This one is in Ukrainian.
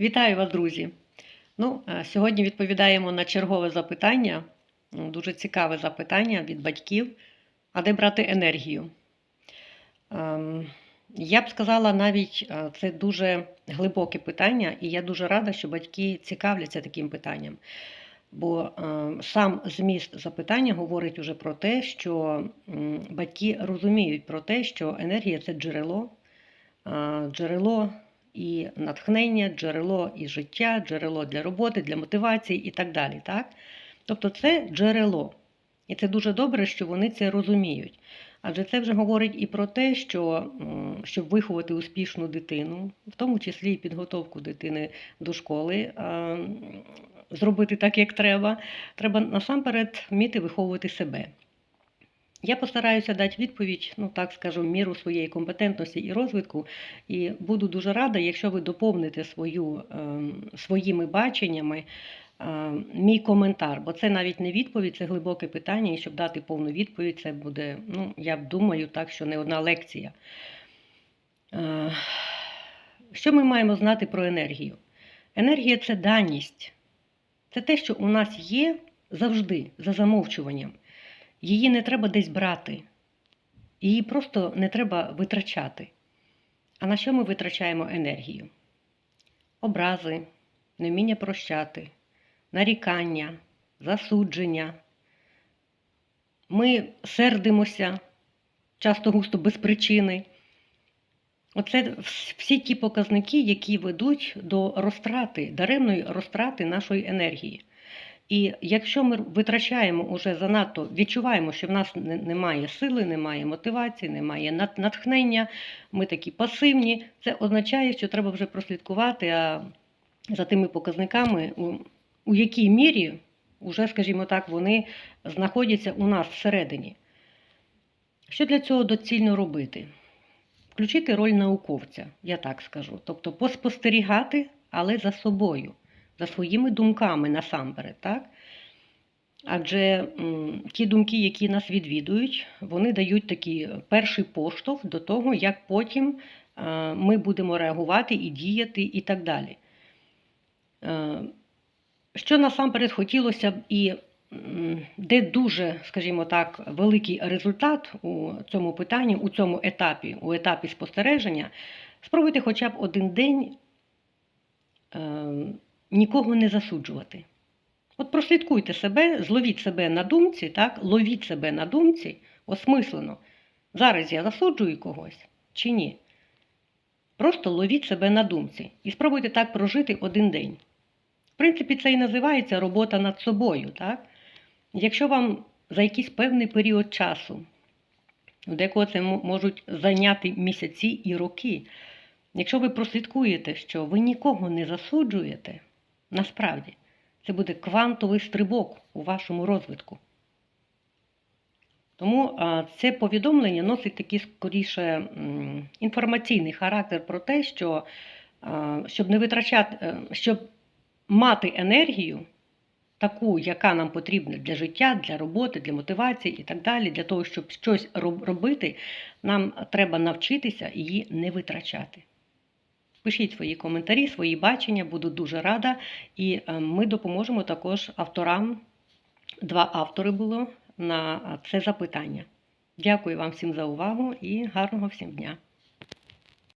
Вітаю вас, друзі! Ну, е, сьогодні відповідаємо на чергове запитання, дуже цікаве запитання від батьків. А де брати енергію? Ем, Я б сказала, навіть е, це дуже глибоке питання, і я дуже рада, що батьки цікавляться таким питанням. Бо е, сам зміст запитання говорить уже про те, що батьки розуміють про те, що енергія це джерело, джерело і натхнення, джерело і життя, джерело для роботи, для мотивації і так далі. Так? Тобто це джерело. І це дуже добре, що вони це розуміють. Адже це вже говорить і про те, що щоб виховати успішну дитину, в тому числі і підготовку дитини до школи, зробити так, як треба, треба насамперед вміти виховувати себе. Я постараюся дати відповідь, ну так скажу, міру своєї компетентності і розвитку, і буду дуже рада, якщо ви доповните свою, ем, своїми баченнями ем, мій коментар, бо це навіть не відповідь, це глибоке питання, і щоб дати повну відповідь, це буде, ну, я думаю, так, що не одна лекція. Е, Що ми маємо знати про енергію? Енергія це даність, це те, що у нас є завжди, за замовчуванням. Її не треба десь брати, її просто не треба витрачати. А на що ми витрачаємо енергію? Образи, невміння прощати, нарікання, засудження. Ми сердимося часто густо без причини. Оце всі ті показники, які ведуть до розтрати, даремної розтрати нашої енергії. І якщо ми витрачаємо уже занадто, відчуваємо, що в нас немає сили, немає мотивації, немає натхнення, ми такі пасивні, це означає, що треба вже прослідкувати а за тими показниками, у, якій мірі, уже, скажімо так, вони знаходяться у нас всередині. Що для цього доцільно робити? Включити роль науковця, я так скажу. Тобто поспостерігати, але за собою за своїми думками насамперед, так? Адже ті думки, які нас відвідують, вони дають такий перший поштовх до того, як потім е, ми будемо реагувати і діяти, і так далі. Е, Що насамперед хотілося б і де дуже, скажімо так, великий результат у цьому питанні, у цьому етапі, у етапі спостереження, спробуйте хоча б один день. Нікого не засуджувати. От прослідкуйте себе, зловіть себе на думці, так? ловіть себе на думці осмислено. Зараз я засуджую когось чи ні. Просто ловіть себе на думці і спробуйте так прожити один день. В принципі, це і називається робота над собою. Так? Якщо вам за якийсь певний період часу, у декого це можуть зайняти місяці і роки, якщо ви прослідкуєте, що ви нікого не засуджуєте, Насправді, це буде квантовий стрибок у вашому розвитку. Тому це повідомлення носить такий скоріше інформаційний характер про те, що щоб не витрачати, е, щоб мати енергію, таку, яка нам потрібна для життя, для роботи, для мотивації і так далі, для того, щоб щось робити, нам треба навчитися її не витрачати. Пишіть свої коментарі, свої бачення, буду дуже рада. І е, ми допоможемо також авторам. Два автори було на це запитання. Дякую вам всім за увагу і гарного всім дня!